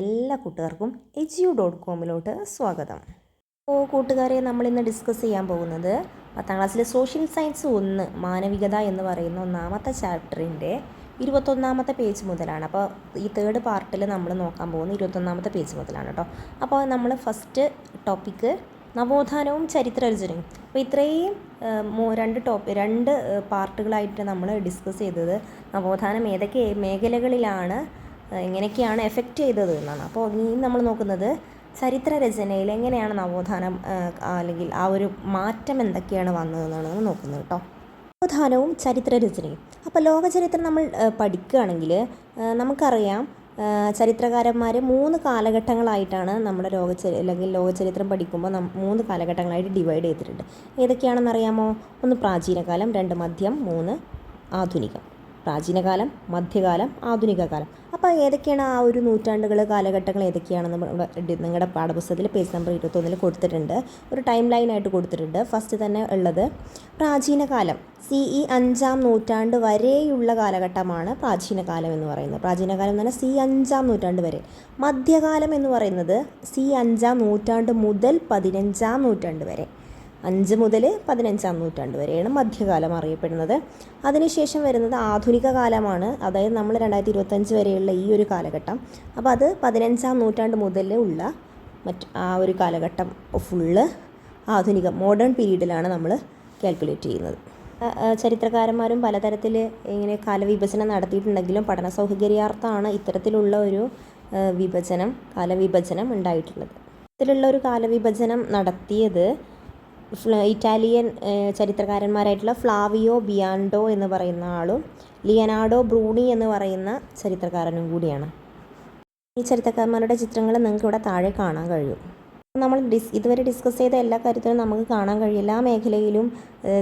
എല്ലാ കൂട്ടുകാർക്കും എജിയു ഡോട്ട് കോമിലോട്ട് സ്വാഗതം. അപ്പോൾ കൂട്ടുകാരെ നമ്മളിന്ന് ഡിസ്കസ് ചെയ്യാൻ പോകുന്നത് പത്താം ക്ലാസ്സിലെ സോഷ്യൽ സയൻസ് ഒന്ന് മാനവികത എന്ന് പറയുന്ന ഒന്നാമത്തെ ചാപ്റ്ററിന്റെ ഇരുപത്തൊന്നാമത്തെ പേജ് മുതലാണ്. അപ്പോൾ ഈ തേർഡ് പാർട്ടിൽ നമ്മൾ നോക്കാൻ പോകുന്നത് ഇരുപത്തൊന്നാമത്തെ പേജ് മുതലാണ് കേട്ടോ അപ്പോൾ നമ്മൾ ഫസ്റ്റ് ടോപ്പിക്ക് നവോത്ഥാനവും ചരിത്രരചനയും. അപ്പോൾ ഇത്രയും രണ്ട് ടോപ്പ് രണ്ട് പാർട്ടുകളായിട്ട് നമ്മൾ ഡിസ്കസ് ചെയ്തത് നവോത്ഥാനം ഏതൊക്കെ മേഖലകളിലാണ് എങ്ങനെയൊക്കെയാണ് എഫക്റ്റ് ചെയ്തത് എന്നാണ്. അപ്പോൾ ഇനി നമ്മൾ നോക്കുന്നത് ചരിത്ര രചനയിൽ എങ്ങനെയാണ് നവോത്ഥാനം അല്ലെങ്കിൽ ആ ഒരു മാറ്റം എന്തൊക്കെയാണ് വന്നതെന്നാണ് നമ്മൾ നോക്കുന്നത് കേട്ടോ. നവോത്ഥാനവും ചരിത്ര രചനയും. അപ്പോൾ ലോകചരിത്രം നമ്മൾ പഠിക്കുകയാണെങ്കിൽ നമുക്കറിയാം ചരിത്രകാരന്മാർ മൂന്ന് കാലഘട്ടങ്ങളായിട്ടാണ് നമ്മുടെ ലോകചരി അല്ലെങ്കിൽ ലോകചരിത്രം പഠിക്കുമ്പോൾ മൂന്ന് കാലഘട്ടങ്ങളായിട്ട് ഡിവൈഡ് ചെയ്തിട്ടുണ്ട്. ഏതൊക്കെയാണെന്ന് അറിയാമോ ഒന്ന് പ്രാചീനകാലം രണ്ട് മധ്യം മൂന്ന് ആധുനികം. പ്രാചീനകാലം മധ്യകാലം ആധുനിക കാലം അപ്പോൾ ഏതൊക്കെയാണ് ആ ഒരു നൂറ്റാണ്ടുകൾ കാലഘട്ടങ്ങൾ ഏതൊക്കെയാണെന്ന് നമ്മൾ ഇടി- നിങ്ങളുടെ പാഠപുസ്തകത്തിൽ പേജ് നമ്പർ ഇരുപത്തൊന്നിൽ കൊടുത്തിട്ടുണ്ട്. ഒരു ടൈം ലൈനായിട്ട് കൊടുത്തിട്ടുണ്ട്. ഫസ്റ്റ് തന്നെ ഉള്ളത് പ്രാചീനകാലം സി ഇ അഞ്ചാം നൂറ്റാണ്ട് വരെയുള്ള കാലഘട്ടമാണ് പ്രാചീനകാലം എന്ന് പറയുന്നത്. പ്രാചീനകാലം എന്ന് പറഞ്ഞാൽ സി അഞ്ചാം നൂറ്റാണ്ട് വരെ. മധ്യകാലം എന്ന് പറയുന്നത് സി അഞ്ചാം നൂറ്റാണ്ട് മുതൽ പതിനഞ്ചാം നൂറ്റാണ്ട് വരെ. അഞ്ച് മുതൽ പതിനഞ്ചാം നൂറ്റാണ്ട് വരെയാണ് മധ്യകാലം അറിയപ്പെടുന്നത്. അതിനുശേഷം വരുന്നത് ആധുനിക കാലമാണ്. അതായത് നമ്മൾ രണ്ടായിരത്തി ഇരുപത്തഞ്ച് വരെയുള്ള ഈ ഒരു കാലഘട്ടം. അപ്പോൾ അത് പതിനഞ്ചാം നൂറ്റാണ്ട് മുതൽ ഉള്ള മറ്റ് ആ ഒരു കാലഘട്ടം ഫുള്ള് ആധുനിക മോഡേൺ പീരീഡിലാണ് നമ്മൾ കാൽക്കുലേറ്റ് ചെയ്യുന്നത്. ചരിത്രകാരന്മാരും പലതരത്തിൽ ഇങ്ങനെ കാലവിഭജനം നടത്തിയിട്ടുണ്ടെങ്കിലും പഠന സൗകര്യാർത്ഥമാണ് ഇത്തരത്തിലുള്ള ഒരു വിഭജനം കാലവിഭജനം ഉണ്ടായിട്ടുള്ളത്. ഇത്തരത്തിലുള്ള ഒരു കാലവിഭജനം നടത്തിയത് ഇറ്റാലിയൻ ചരിത്രകാരന്മാരായിട്ടുള്ള ഫ്ലാവിയോ ബിയാൻഡോ എന്ന് പറയുന്ന ആളും ലിയനാർഡോ ബ്രൂണി എന്ന് പറയുന്ന ചരിത്രകാരനും കൂടിയാണ്. ഈ ചരിത്രകാരന്മാരുടെ ചിത്രങ്ങൾ നിങ്ങൾക്ക് ഇവിടെ താഴെ കാണാൻ കഴിയും. നമ്മൾ ഡിസ് ഇതുവരെ ഡിസ്കസ് ചെയ്ത എല്ലാ കാര്യത്തിലും നമുക്ക് കാണാൻ കഴിയും എല്ലാ മേഖലയിലും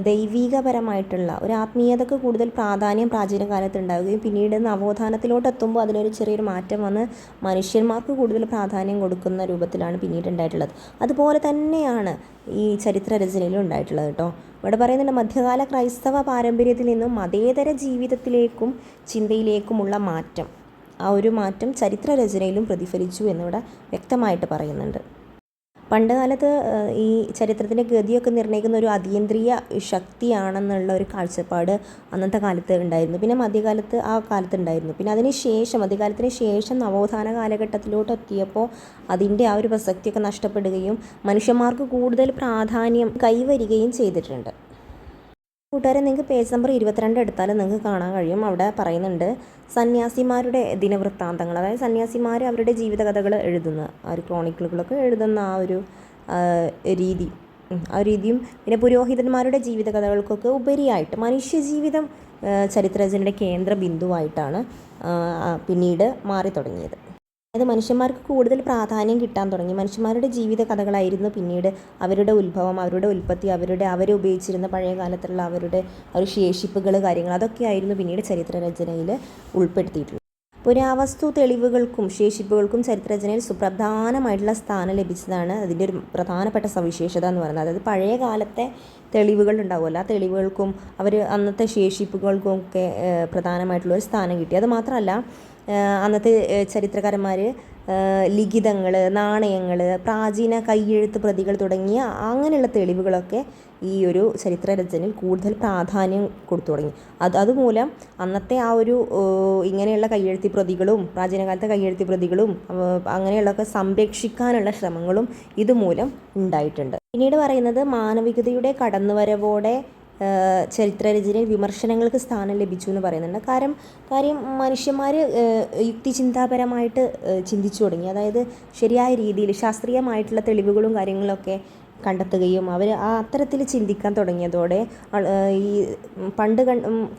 ദൈവീകപരമായിട്ടുള്ള ഒരു ആത്മീയതക്ക് കൂടുതൽ പ്രാധാന്യം പ്രാചീന കാലത്ത് ഉണ്ടാവുകയും പിന്നീട് നവോത്ഥാനത്തിലോട്ട് എത്തുമ്പോൾ അതിനൊരു ചെറിയൊരു മാറ്റം വന്ന് മനുഷ്യന്മാർക്ക് കൂടുതൽ പ്രാധാന്യം കൊടുക്കുന്ന രൂപത്തിലാണ് പിന്നീട് ഉണ്ടായിട്ടുള്ളത്. അതുപോലെ തന്നെയാണ് ഈ ചരിത്ര രചനയിലും ഉണ്ടായിട്ടുള്ളത് കേട്ടോ. ഇവിടെ പറയുന്നുണ്ട് മധ്യകാല ക്രൈസ്തവ പാരമ്പര്യത്തിൽ നിന്നും മതേതര ജീവിതത്തിലേക്കും ചിന്തയിലേക്കുമുള്ള മാറ്റം. ആ ഒരു മാറ്റം ചരിത്ര രചനയിലും പ്രതിഫലിച്ചു എന്നിവിടെ വ്യക്തമായിട്ട് പറയുന്നുണ്ട്. പണ്ട് കാലത്ത് ഈ ചരിത്രത്തിന്റെ ഗതിയൊക്കെ നിർണയിക്കുന്ന ഒരു അതീന്ദ്രിയ ശക്തിയാണെന്നുള്ള ഒരു കാഴ്ചപ്പാട് അന്നത്തെ കാലത്ത് ഉണ്ടായിരുന്നു. പിന്നെ മധ്യകാലത്ത് ആ കാലത്ത് ഉണ്ടായിരുന്നു പിന്നെ അതിന് ശേഷം മധ്യകാലത്തിന് ശേഷം നവോത്ഥാന കാലഘട്ടത്തിലോട്ട് എത്തിയപ്പോൾ അതിന്റെ ആ ഒരു പ്രസക്തിയൊക്കെ നഷ്ടപ്പെടുകയും മനുഷ്യന്മാർക്ക് കൂടുതൽ പ്രാധാന്യം കൈവരികയും ചെയ്തിട്ടുണ്ട്. കൂട്ടുകാരെ നിങ്ങൾക്ക് പേജ് നമ്പർ ഇരുപത്തിരണ്ട് എടുത്താൽ നിങ്ങൾക്ക് കാണാൻ കഴിയും. അവിടെ പറയുന്നുണ്ട് സന്യാസിമാരുടെ ദിനവൃത്താന്തങ്ങൾ. അതായത് സന്യാസിമാർ അവരുടെ ജീവിതകഥകൾ എഴുതുന്ന ആ ഒരു ക്രോണിക്കിളുകളൊക്കെ എഴുതുന്ന ആ ഒരു രീതി. ആ രീതിയും പിന്നെ പുരോഹിതന്മാരുടെ ജീവിതകഥകൾക്കൊക്കെ ഉപരിയായിട്ട് മനുഷ്യജീവിതം ചരിത്രരചനയുടെ കേന്ദ്ര ബിന്ദുവായിട്ടാണ് പിന്നീട് മാറി തുടങ്ങിയത് അതായത് മനുഷ്യന്മാർക്ക് കൂടുതൽ പ്രാധാന്യം കിട്ടാൻ തുടങ്ങി. മനുഷ്യന്മാരുടെ ജീവിത കഥകളായിരുന്നു പിന്നീട് അവരുടെ ഉത്ഭവം അവരുടെ ഉൽപ്പത്തി അവരുടെ അവരെ ഉപയോഗിച്ചിരുന്ന പഴയ കാലത്തുള്ള അവരുടെ ഒരു ശേഷിപ്പുകൾ കാര്യങ്ങൾ അതൊക്കെയായിരുന്നു പിന്നീട് ചരിത്രരചനയിൽ ഉൾപ്പെടുത്തിയിട്ടുള്ളത്. പുരാവസ്തു തെളിവുകൾക്കും ശേഷിപ്പുകൾക്കും ചരിത്രരചനയിൽ സുപ്രധാനമായിട്ടുള്ള സ്ഥാനം ലഭിച്ചതാണ് അതിന്റെ ഒരു പ്രധാനപ്പെട്ട സവിശേഷത എന്ന് പറയുന്നത്. അതായത് പഴയ കാലത്തെ തെളിവുകൾ ഉണ്ടാവുമല്ലോ. ആ തെളിവുകൾക്കും അവർ അന്നത്തെ ശേഷിപ്പുകൾക്കും ഒക്കെ പ്രധാനമായിട്ടുള്ള ഒരു സ്ഥാനം കിട്ടി. അത് മാത്രമല്ല അന്നത്തെ ചരിത്രകാരന്മാർ ലിഖിതങ്ങൾ നാണയങ്ങൾ പ്രാചീന കയ്യെഴുത്ത് പ്രതികൾ തുടങ്ങിയ അങ്ങനെയുള്ള തെളിവുകളൊക്കെ ഈ ഒരു ചരിത്രരചനയിൽ കൂടുതൽ പ്രാധാന്യം കൊടുത്തു തുടങ്ങി. അത് അതുമൂലം അന്നത്തെ ആ ഒരു ഇങ്ങനെയുള്ള കയ്യെഴുത്തി പ്രതികളും പ്രാചീനകാലത്തെ കയ്യെഴുത്തി പ്രതികളും അങ്ങനെയുള്ളതൊക്കെ സംരക്ഷിക്കാനുള്ള ശ്രമങ്ങളും ഇതുമൂലം ഉണ്ടായിട്ടുണ്ട്. പിന്നീട് പറയുന്നത് മാനവികതയുടെ കടന്നുവരവോടെ ചരിത്രരചനയിൽ വിമർശനങ്ങൾക്ക് സ്ഥാനം ലഭിച്ചു എന്ന് പറയുന്നുണ്ട്. കാരണം കാര്യം മനുഷ്യന്മാർ യുക്തിചിന്താപരമായിട്ട് ചിന്തിച്ചു തുടങ്ങി. അതായത് ശരിയായ രീതിയിൽ ശാസ്ത്രീയമായിട്ടുള്ള തെളിവുകളും കാര്യങ്ങളൊക്കെ കണ്ടെത്തുകയും അവർ ആ അത്തരത്തിൽ ചിന്തിക്കാൻ തുടങ്ങിയതോടെ ഈ പണ്ട്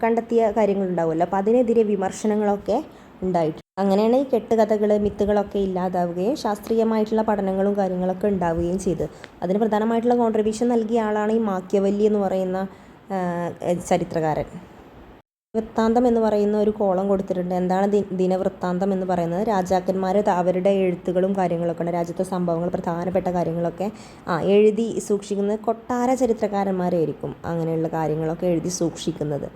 കണ്ടെത്തിയ കാര്യങ്ങളുണ്ടാവുമല്ലോ. അപ്പോൾ അതിനെതിരെ വിമർശനങ്ങളൊക്കെ ഉണ്ടായിട്ട് അങ്ങനെയാണ് ഈ കെട്ടുകഥകൾ മിത്തുകളൊക്കെ ഇല്ലാതാവുകയും ശാസ്ത്രീയമായിട്ടുള്ള പഠനങ്ങളും കാര്യങ്ങളൊക്കെ ഉണ്ടാവുകയും ചെയ്ത് അതിന് പ്രധാനമായിട്ടുള്ള കോൺട്രിബ്യൂഷൻ നൽകിയ ആളാണ് ഈ മാക്യവല്ലി എന്ന് പറയുന്ന ചരിത്രകാരൻ. വൃത്താന്തം എന്ന് പറയുന്ന ഒരു കോളം കൊടുത്തിട്ടുണ്ട്. എന്താണ് ദി ദിനവൃത്താന്തം എന്ന് പറയുന്നത്? രാജാക്കന്മാർ അവരുടെ എഴുത്തുകളും കാര്യങ്ങളൊക്കെ ഉണ്ട്. രാജ്യത്തെ സംഭവങ്ങൾ പ്രധാനപ്പെട്ട കാര്യങ്ങളൊക്കെ ആ എഴുതി സൂക്ഷിക്കുന്നത് കൊട്ടാര ചരിത്രകാരന്മാരായിരിക്കും. അങ്ങനെയുള്ള കാര്യങ്ങളൊക്കെ എഴുതി സൂക്ഷിക്കുന്നത്.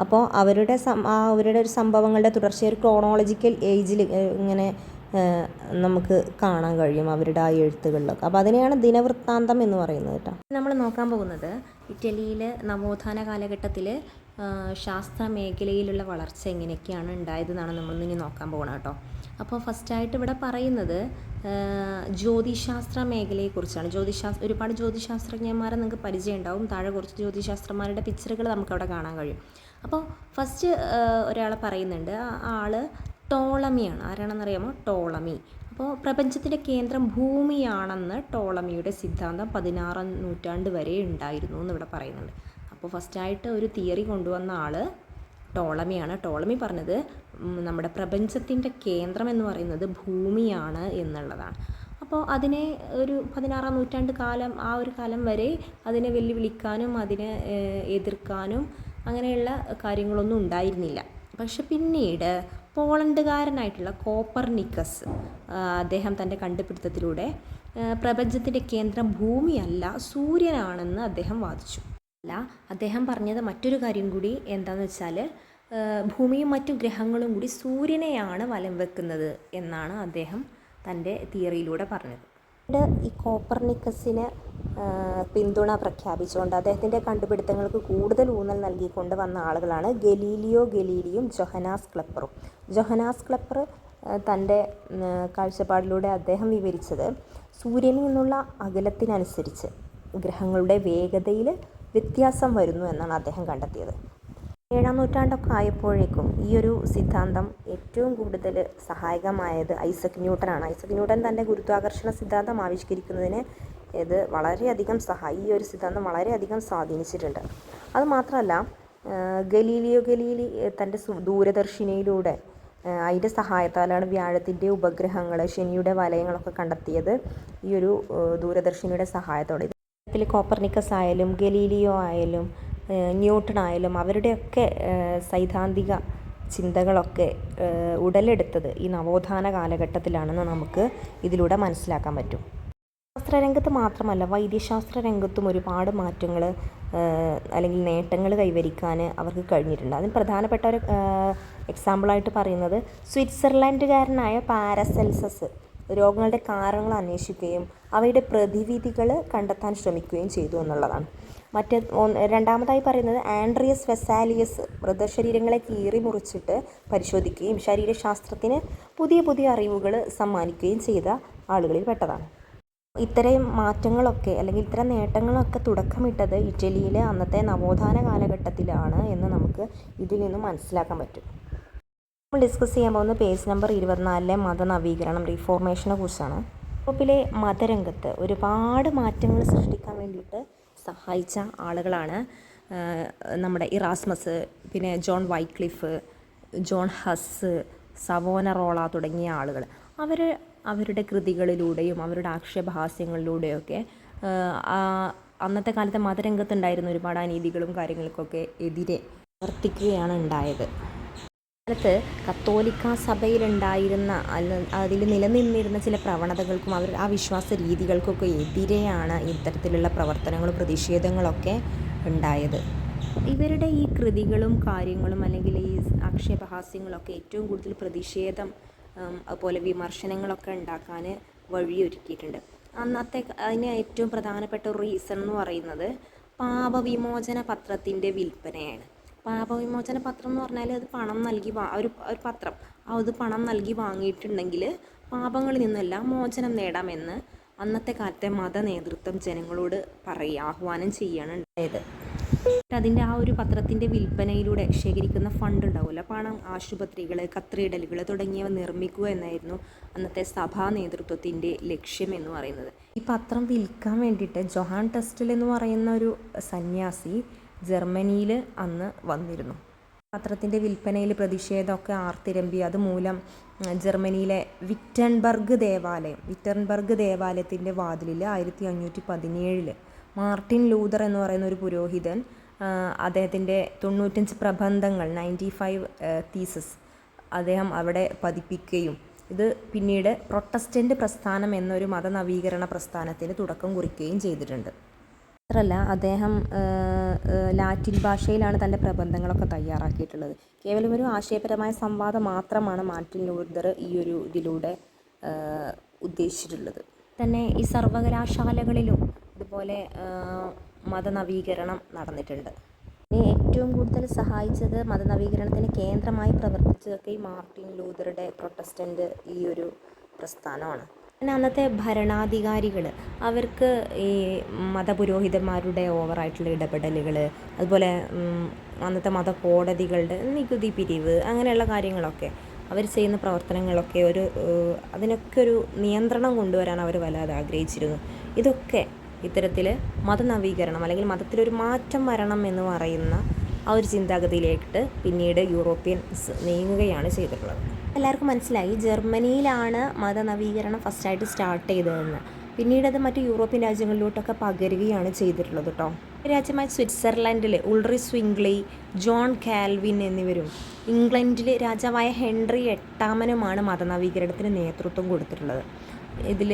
അപ്പോൾ അവരുടെ സം അവരുടെ ഒരു സംഭവങ്ങളുടെ തുടർച്ചയായ ഒരു ക്രോണോളജിക്കൽ ഏജിൽ ഇങ്ങനെ നമുക്ക് കാണാൻ കഴിയും അവരുടെ ആ എഴുത്തുകളിലൊക്കെ. അപ്പോൾ അതിനെയാണ് ദിനവൃത്താന്തം എന്ന് പറയുന്നത് കേട്ടോ. നമ്മൾ നോക്കാൻ പോകുന്നത് ഇറ്റലിയിൽ നവോത്ഥാന കാലഘട്ടത്തിൽ ശാസ്ത്ര മേഖലയിലുള്ള വളർച്ച എങ്ങനെയൊക്കെയാണ് ഉണ്ടായതെന്നാണ് നമ്മൾ ഇനി നോക്കാൻ പോകണം കേട്ടോ. അപ്പോൾ ഫസ്റ്റായിട്ട് ഇവിടെ പറയുന്നത് ജ്യോതിശാസ്ത്ര മേഖലയെക്കുറിച്ചാണ്. ജ്യോതിശാസ്ത്ര ഒരുപാട് ജ്യോതിശാസ്ത്രജ്ഞന്മാരെ നിങ്ങൾക്ക് പരിചയം ഉണ്ടാവും. താഴെ കുറച്ച് ജ്യോതിശാസ്ത്രന്മാരുടെ പിക്ചറുകൾ നമുക്കവിടെ കാണാൻ കഴിയും. അപ്പോൾ ഫസ്റ്റ് ഒരാൾ പറയുന്നുണ്ട് ആ ആൾ ടോളമിയാണ്. ആരാണെന്നറിയാമോ? ടോളമി. അപ്പോൾ പ്രപഞ്ചത്തിന്റെ കേന്ദ്രം ഭൂമിയാണെന്ന് ടോളമിയുടെ സിദ്ധാന്തം പതിനാറാം നൂറ്റാണ്ട് വരെ ഉണ്ടായിരുന്നു എന്നിവിടെ പറയുന്നുണ്ട്. അപ്പോൾ ഫസ്റ്റായിട്ട് ഒരു തിയറി കൊണ്ടുവന്ന ആൾ ടോളമിയാണ്. ടോളമി പറഞ്ഞത് നമ്മുടെ പ്രപഞ്ചത്തിന്റെ കേന്ദ്രം എന്ന് പറയുന്നത് ഭൂമിയാണ് എന്നുള്ളതാണ്. അപ്പോൾ അതിനെ ഒരു പതിനാറാം നൂറ്റാണ്ട് കാലം ആ ഒരു കാലം വരെ അതിനെ വെല്ലുവിളിക്കാനും അതിനെ എതിർക്കാനും അങ്ങനെയുള്ള കാര്യങ്ങളൊന്നും ഉണ്ടായിരുന്നില്ല. പക്ഷെ പിന്നീട് പോളണ്ടുകാരനായിട്ടുള്ള കോപ്പർനിക്കസ് അദ്ദേഹം തന്റെ കണ്ടുപിടുത്തത്തിലൂടെ പ്രപഞ്ചത്തിന്റെ കേന്ദ്രം ഭൂമിയല്ല സൂര്യനാണെന്ന് അദ്ദേഹം വാദിച്ചു. അല്ല അദ്ദേഹം പറഞ്ഞത് മറ്റൊരു കാര്യം കൂടി എന്താണെന്ന് വെച്ചാൽ ഭൂമിയും മറ്റു ഗ്രഹങ്ങളും കൂടി സൂര്യനെയാണ് വലം വെക്കുന്നത് എന്നാണ് അദ്ദേഹം തന്റെ തിയറിയിലൂടെ പറഞ്ഞത്. പിന്നീട് ഈ കോപ്പർനിക്കസിന് പിന്തുണ പ്രഖ്യാപിച്ചുകൊണ്ട് അദ്ദേഹത്തിന്റെ കണ്ടുപിടുത്തങ്ങൾക്ക് കൂടുതൽ ഊന്നൽ നൽകിക്കൊണ്ട് വന്ന ആളുകളാണ് ഗലീലിയോ ഗലീലിയും ജൊഹനാസ് ക്ലപ്പറും. ജൊഹനാസ് ക്ലപ്പർ തന്റെ കാഴ്ചപ്പാടിലൂടെ അദ്ദേഹം വിവരിച്ചത് സൂര്യനിൽ നിന്നുള്ള അകലത്തിനനുസരിച്ച് ഗ്രഹങ്ങളുടെ വേഗതയിൽ വ്യത്യാസം വരുന്നു എന്നാണ് അദ്ദേഹം കണ്ടെത്തിയത്. ഏഴാം നൂറ്റാണ്ടൊക്കെ ആയപ്പോഴേക്കും ഈ ഒരു സിദ്ധാന്തം ഏറ്റവും കൂടുതൽ സഹായകമായത് ഐസക് ന്യൂട്ടനാണ്. ഐസക് ന്യൂട്ടൻ തന്റെ ഗുരുത്വാകർഷണ സിദ്ധാന്തം ആവിഷ്കരിക്കുന്നതിന് ഇത് വളരെയധികം സഹായി ഈ ഒരു സിദ്ധാന്തം വളരെയധികം സ്വാധീനിച്ചിട്ടുണ്ട്. അത് മാത്രമല്ല ഗലീലിയോ ഗലീലി തന്റെ ദൂരദർശിനിയിലൂടെ അതിന്റെ സഹായത്താലാണ് വ്യാഴത്തിന്റെ ഉപഗ്രഹങ്ങൾ ശനിയുടെ വലയങ്ങളൊക്കെ കണ്ടെത്തിയത് ഈ ഒരു ദൂരദർശിനിയുടെ സഹായത്തോടെ. ഇതിൽ കോപ്പർനിക്കസ് ആയാലും ഗലീലിയോ ആയാലും ന്യൂട്ടൺ ആയാലും അവരുടെയൊക്കെ സൈദ്ധാന്തിക ചിന്തകളൊക്കെ ഉടലെടുത്തത് ഈ നവോത്ഥാന കാലഘട്ടത്തിലാണെന്ന് നമുക്ക് ഇതിലൂടെ മനസ്സിലാക്കാൻ പറ്റും. ശാസ്ത്രരംഗത്ത് മാത്രമല്ല വൈദ്യശാസ്ത്ര രംഗത്തും ഒരുപാട് മാറ്റങ്ങൾ അല്ലെങ്കിൽ നേട്ടങ്ങൾ കൈവരിക്കാൻ അവർക്ക് കഴിഞ്ഞിട്ടുണ്ട്. അതിന് പ്രധാനപ്പെട്ട ഒരു എക്സാമ്പിളായിട്ട് പറയുന്നത് സ്വിറ്റ്സർലൻഡുകാരനായ പാരസെൽസസ്. രോഗങ്ങളുടെ കാരണങ്ങൾ അന്വേഷിക്കുകയും അവയുടെ പ്രതിവിധികൾ കണ്ടെത്താൻ ശ്രമിക്കുകയും ചെയ്തു എന്നുള്ളതാണ്. മറ്റേ രണ്ടാമതായി പറയുന്നത് ആൻഡ്രിയസ് വെസാലിയസ് മൃതശരീരങ്ങളെ കീറി മുറിച്ചിട്ട് പരിശോധിക്കുകയും ശരീരശാസ്ത്രത്തിന് പുതിയ പുതിയ അറിവുകൾ സമ്മാനിക്കുകയും ചെയ്ത ആളുകളിൽ പെട്ടതാണ്. ഇത്തരം മാറ്റങ്ങളൊക്കെ അല്ലെങ്കിൽ ഇത്തരം നേട്ടങ്ങളൊക്കെ തുടക്കമിട്ടത് ഇറ്റലിയിലെ അന്നത്തെ നവോത്ഥാന കാലഘട്ടത്തിലാണ് എന്ന് നമുക്ക് ഇതിൽ നിന്ന് മനസ്സിലാക്കാൻ പറ്റും. നമ്മൾ ഡിസ്കസ് ചെയ്യാൻ പോകുന്ന പേജ് നമ്പർ ഇരുപത്തിനാലിലെ മതനവീകരണം റീഫോർമേഷനെ കുറിച്ചാണ്. യൂറോപ്പിലെ മതരംഗത്ത് ഒരുപാട് മാറ്റങ്ങൾ സൃഷ്ടിക്കാൻ വേണ്ടിയിട്ട് സഹായിച്ച ആളുകളാണ് നമ്മുടെ ഇറാസ്മസ് പിന്നെ John Wycliffe John Hus Savonarola തുടങ്ങിയ ആളുകൾ. അവർ അവരുടെ കൃതികളിലൂടെയും അവരുടെ ആക്ഷേപഹാസ്യങ്ങളിലൂടെയൊക്കെ അന്നത്തെ കാലത്തെ മതരംഗത്തുണ്ടായിരുന്ന ഒരുപാട് അനീതികളും കാര്യങ്ങൾക്കൊക്കെ എതിരെ പ്രവർത്തിക്കുകയാണ് ഉണ്ടായത്. കാലത്ത് കത്തോലിക്ക സഭയിലുണ്ടായിരുന്ന അതിൽ നിലനിന്നിരുന്ന ചില പ്രവണതകൾക്കും അവർ ആ വിശ്വാസ രീതികൾക്കൊക്കെ എതിരെയാണ് ഇത്തരത്തിലുള്ള പ്രവർത്തനങ്ങളും പ്രതിഷേധങ്ങളൊക്കെ ഉണ്ടായത്. ഇവരുടെ ഈ കൃതികളും കാര്യങ്ങളും അല്ലെങ്കിൽ ഈ ആക്ഷേപഹാസ്യങ്ങളൊക്കെ ഏറ്റവും കൂടുതൽ പ്രതിഷേധം അതുപോലെ വിമർശനങ്ങളൊക്കെ ഉണ്ടാക്കാൻ വഴിയൊരുക്കിയിട്ടുണ്ട്. അന്നത്തെ അതിന് ഏറ്റവും പ്രധാനപ്പെട്ട റീസൺ എന്ന് പറയുന്നത് പാപവിമോചന പത്രത്തിന്റെ വിൽപ്പനയാണ്. പാപവിമോചന പത്രം എന്ന് പറഞ്ഞാൽ അത് പണം നൽകി ഒരു ഒരു പത്രം. അത് പണം നൽകി വാങ്ങിയിട്ടുണ്ടെങ്കിൽ പാപങ്ങളിൽ നിന്നെല്ലാം മോചനം നേടാമെന്ന് അന്നത്തെ കാലത്തെ മത നേതൃത്വം ജനങ്ങളോട് പറയുക ആഹ്വാനം ചെയ്യാണ് ഉണ്ടായത്. അതിന്റെ ആ ഒരു പത്രത്തിന്റെ വിൽപ്പനയിലൂടെ ശേഖരിക്കുന്ന ഫണ്ട് ഉണ്ടാവില്ല പണം ആശുപത്രികൾ കത്രിയിടലുകൾ തുടങ്ങിയവ നിർമ്മിക്കുക എന്നായിരുന്നു അന്നത്തെ സഭാ നേതൃത്വത്തിന്റെ ലക്ഷ്യം എന്ന് പറയുന്നത്. ഈ പത്രം വിൽക്കാൻ വേണ്ടിയിട്ട് ജൊഹാൻ ടെസ്റ്റൽ എന്ന് പറയുന്ന ഒരു സന്യാസി ജർമ്മനിയിൽ അന്ന് വന്നിരുന്നു. പത്രത്തിന്റെ വിൽപ്പനയിൽ പ്രതിഷേധമൊക്കെ ആർത്തിരമ്പി. അതുമൂലം ജർമ്മനിയിലെ വിറ്റൻബർഗ് ദേവാലയം വിറ്റൻബർഗ് ദേവാലയത്തിന്റെ വാതിലിൽ ആയിരത്തി അഞ്ഞൂറ്റി പതിനേഴിൽ മാർട്ടിൻ ലൂതർ എന്ന് പറയുന്ന ഒരു പുരോഹിതൻ അദ്ദേഹത്തിന്റെ തൊണ്ണൂറ്റഞ്ച് പ്രബന്ധങ്ങൾ നയന്റി ഫൈവ് തീസസ് അദ്ദേഹം അവിടെ പതിപ്പിക്കുകയും ഇത് പിന്നീട് പ്രൊട്ടസ്റ്റന്റ് പ്രസ്ഥാനം എന്നൊരു മതനവീകരണ പ്രസ്ഥാനത്തിന് തുടക്കം കുറിക്കുകയും ചെയ്തിട്ടുണ്ട്. മാത്രമല്ല അദ്ദേഹം ലാറ്റിൻ ഭാഷയിലാണ് തന്റെ പ്രബന്ധങ്ങളൊക്കെ തയ്യാറാക്കിയിട്ടുള്ളത്. കേവലം ഒരു ആശയപരമായ സംവാദം മാത്രമാണ് മാർട്ടിൻ ലൂതർ ഈ ഒരു ഇതിലൂടെ ഉദ്ദേശിച്ചിട്ടുള്ളത്. തന്നെ ഈ സർവകലാശാലകളിലും ഇതുപോലെ മതനവീകരണം നടന്നിട്ടുണ്ട്. ഏറ്റവും കൂടുതൽ സഹായിച്ചത് മതനവീകരണത്തിന് കേന്ദ്രമായി പ്രവർത്തിച്ചതൊക്കെ ഈ മാർട്ടിൻ ലൂതറുടെ പ്രൊട്ടസ്റ്റന്റ് ഈ ഒരു പ്രസ്ഥാനമാണ്. പിന്നെ അന്നത്തെ ഭരണാധികാരികൾ അവർക്ക് ഈ മതപുരോഹിതന്മാരുടെ ഓവറായിട്ടുള്ള ഇടപെടലുകൾ അതുപോലെ അന്നത്തെ അന്നത്തെ മതകോടതികളുടെ നികുതി പിരിവ് അങ്ങനെയുള്ള കാര്യങ്ങളൊക്കെ അവർ ചെയ്യുന്ന പ്രവർത്തനങ്ങളൊക്കെ ഒരു അതിനൊക്കെ ഒരു നിയന്ത്രണം കൊണ്ടുവരാൻ അവർ വല്ലാതെ ആഗ്രഹിച്ചിരുന്നു. ഇതൊക്കെ ഇത്തരത്തിൽ മതനവീകരണം അല്ലെങ്കിൽ മതത്തിലൊരു മാറ്റം വരണം എന്ന് പറയുന്ന ആ ഒരു ചിന്താഗതിയിലേക്ക് പിന്നീട് യൂറോപ്യൻസ് നീങ്ങുകയാണ് ചെയ്തിട്ടുള്ളത്. എല്ലാവർക്കും മനസ്സിലായി. ജർമ്മനിയിലാണ് മതനവീകരണം ഫസ്റ്റായിട്ട് സ്റ്റാർട്ട് ചെയ്തതെന്ന്. പിന്നീട് അത് മറ്റ് യൂറോപ്യൻ രാജ്യങ്ങളിലോട്ടൊക്കെ പകരുകയാണ് ചെയ്തിട്ടുള്ളത് കേട്ടോ രാജ്യമായ സ്വിറ്റ്സർലൻഡിലെ ഉൾറി സ്വിംഗ്ലി ജോൺ കാൽവിൻ എന്നിവരും ഇംഗ്ലണ്ടിലെ രാജാവായ ഹെൻറി എട്ടാമനുമാണ് മതനവീകരണത്തിന് നേതൃത്വം കൊടുത്തിട്ടുള്ളത്. ഇതിൽ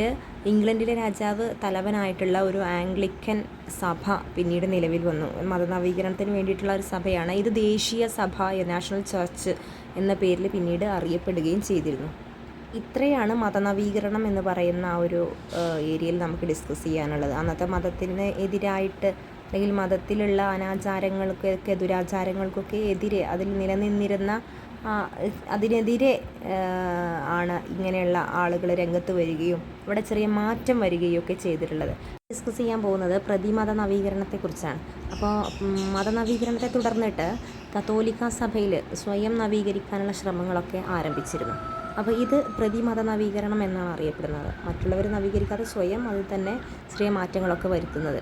ഇംഗ്ലണ്ടിലെ രാജാവ് തലവനായിട്ടുള്ള ഒരു ആംഗ്ലിക്കൻ സഭ പിന്നീട് നിലവിൽ വന്നു. മതനവീകരണത്തിന് വേണ്ടിയിട്ടുള്ള ഒരു സഭയാണ്. ഇത് ദേശീയ സഭ നാഷണൽ ചർച്ച് എന്ന പേരിൽ പിന്നീട് അറിയപ്പെടുകയും ചെയ്തിരുന്നു. ഇത്രയാണ് മതനവീകരണം എന്ന് പറയുന്ന ആ ഒരു ഏരിയയിൽ നമുക്ക് ഡിസ്കസ് ചെയ്യാനുള്ളത്. അന്നത്തെ മതത്തിന് എതിരായിട്ട് അല്ലെങ്കിൽ മതത്തിലുള്ള അനാചാരങ്ങൾക്കൊക്കെ ദുരാചാരങ്ങൾക്കൊക്കെ എതിരെ അതിൽ നിലനിന്നിരുന്ന അതിനെതിരെ ആണ് ഇങ്ങനെയുള്ള ആളുകൾ രംഗത്ത് വരികയും ഇവിടെ ചെറിയ മാറ്റം വരികയും ഒക്കെ ചെയ്തിട്ടുള്ളത്. ഡിസ്കസ് ചെയ്യാൻ പോകുന്നത് പ്രതിമത നവീകരണത്തെക്കുറിച്ചാണ്. അപ്പോൾ മതനവീകരണത്തെ തുടർന്നിട്ട് കത്തോലിക്ക സഭയിൽ സ്വയം നവീകരിക്കാനുള്ള ശ്രമങ്ങളൊക്കെ ആരംഭിച്ചിരുന്നു. അപ്പോൾ ഇത് പ്രതിമത നവീകരണം എന്നാണ് അറിയപ്പെടുന്നത്. മറ്റുള്ളവർ നവീകരിക്കാതെ സ്വയം അതിൽ തന്നെ ചെറിയ മാറ്റങ്ങളൊക്കെ വരുത്തുന്നത്.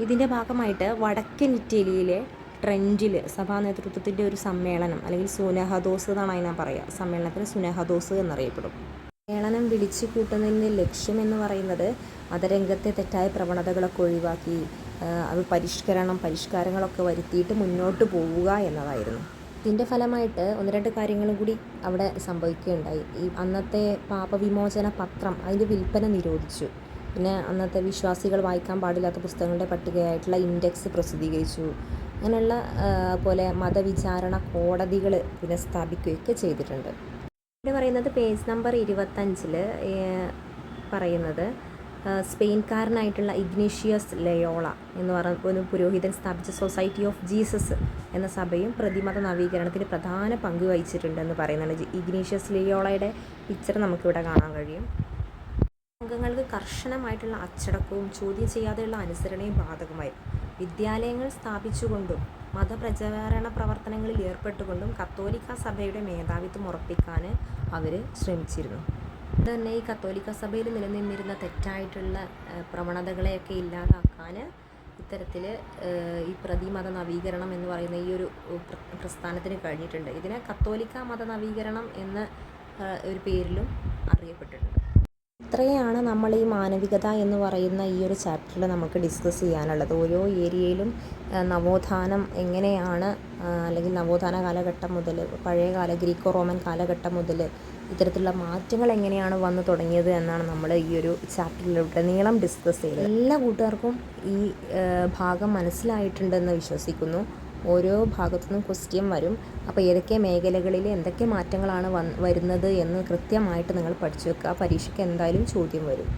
ഇതിന്റെ ഭാഗമായിട്ട് വടക്കൻ ഇറ്റലിയിലെ ട്രെൻഡിൽ സഭാ നേതൃത്വത്തിന്റെ ഒരു സമ്മേളനം അല്ലെങ്കിൽ സുനഹദോസ് എന്നാണ് ഞാൻ പറയുക. സമ്മേളനത്തിന് സുനഹദോസ് എന്നറിയപ്പെടും. സമ്മേളനം വിളിച്ചു കൂട്ടുന്നതിന്റെ ലക്ഷ്യം എന്ന് പറയുന്നത് മതരംഗത്തെ തെറ്റായ പ്രവണതകളൊക്കെ ഒഴിവാക്കി അത് പരിഷ്കരണം പരിഷ്കാരങ്ങളൊക്കെ വരുത്തിയിട്ട് മുന്നോട്ട് പോവുക എന്നതായിരുന്നു. ഇതിന്റെ ഫലമായിട്ട് ഒന്ന് രണ്ട് കാര്യങ്ങളും കൂടി അവിടെ സംഭവിക്കുകയുണ്ടായി. ഈ അന്നത്തെ പാപവിമോചന പത്രം അതിന്റെ വിൽപ്പന നിരോധിച്ചു. പിന്നെ അന്നത്തെ വിശ്വാസികൾ വായിക്കാൻ പാടില്ലാത്ത പുസ്തകങ്ങളുടെ പട്ടികയായിട്ടുള്ള ഇൻഡെക്സ് പ്രസിദ്ധീകരിച്ചു. അങ്ങനെയുള്ള പോലെ മതവിചാരണ കോടതികൾ പിന്നെ സ്ഥാപിക്കുകയൊക്കെ ചെയ്തിട്ടുണ്ട്. ഇവിടെ പറയുന്നത് പേജ് നമ്പർ ഇരുപത്തഞ്ചിൽ പറയുന്നത് സ്പെയിൻകാരനായിട്ടുള്ള ഇഗ്നീഷ്യസ് ലയോള എന്ന് പറയുന്ന ഒരു പുരോഹിതൻ സ്ഥാപിച്ച സൊസൈറ്റി ഓഫ് ജീസസ് എന്ന സഭയും പ്രതിമത നവീകരണത്തിന് പ്രധാന പങ്ക് വഹിച്ചിട്ടുണ്ടെന്ന് പറയുന്നുണ്ട്. ഇഗ്നീഷ്യസ് ലയോളയുടെ പിക്ചർ നമുക്കിവിടെ കാണാൻ കഴിയും. അംഗങ്ങൾക്ക് കർശനമായിട്ടുള്ള അച്ചടക്കവും ചോദ്യം ചെയ്യാതെയുള്ള അനുസരണയും ബാധകമായി. വിദ്യാലയങ്ങൾ സ്ഥാപിച്ചുകൊണ്ടും മതപ്രചാരണ പ്രവർത്തനങ്ങളിൽ ഏർപ്പെട്ടുകൊണ്ടും കത്തോലിക്ക സഭയുടെ മേധാവിത്വം ഉറപ്പിക്കാൻ അവർ ശ്രമിച്ചിരുന്നു. തന്നെ ഈ കത്തോലിക്ക സഭയിൽ നിലനിന്നിരുന്ന തെറ്റായിട്ടുള്ള പ്രവണതകളെയൊക്കെ ഇല്ലാതാക്കാൻ ഇത്തരത്തിൽ ഈ പ്രതിമത നവീകരണം എന്ന് പറയുന്ന ഈ ഒരു പ്ര- പ്രസ്ഥാനത്തിന് കഴിഞ്ഞിട്ടുണ്ട്. ഇതിനെ കത്തോലിക്ക മത നവീകരണം എന്ന ഒരു പേരിലും അറിയപ്പെട്ടിട്ടുണ്ട്. ഇത്രയാണ് നമ്മൾ ഈ മാനവികത എന്ന് പറയുന്ന ഈ ഒരു ചാപ്റ്ററിൽ നമുക്ക് ഡിസ്കസ് ചെയ്യാനുള്ളത്. ഓരോ ഏരിയയിലും നവോത്ഥാനം എങ്ങനെയാണ് അല്ലെങ്കിൽ നവോത്ഥാന കാലഘട്ടം മുതൽ പഴയകാല ഗ്രീക്കോ റോമൻ കാലഘട്ടം മുതൽ ഇത്തരത്തിലുള്ള മാറ്റങ്ങൾ എങ്ങനെയാണ് വന്നു തുടങ്ങിയത് എന്നാണ് നമ്മൾ ഈ ഒരു ചാപ്റ്ററിലൂടെ നീളം ഡിസ്കസ് ചെയ്തത്. എല്ലാ കൂട്ടുകാർക്കും ഈ ഭാഗം മനസ്സിലായിട്ടുണ്ടെന്ന് വിശ്വസിക്കുന്നു. ഓരോ ഭാഗത്തു നിന്നും ക്വസ്റ്റ്യൻ വരും. അപ്പോൾ ഏതൊക്കെ മേഖലകളിൽ എന്തൊക്കെ മാറ്റങ്ങളാണ് വരുന്നത് എന്ന് കൃത്യമായിട്ട് നിങ്ങൾ പഠിച്ചു വെക്കുക. പരീക്ഷയ്ക്ക് എന്തായാലും ചോദ്യം വരും.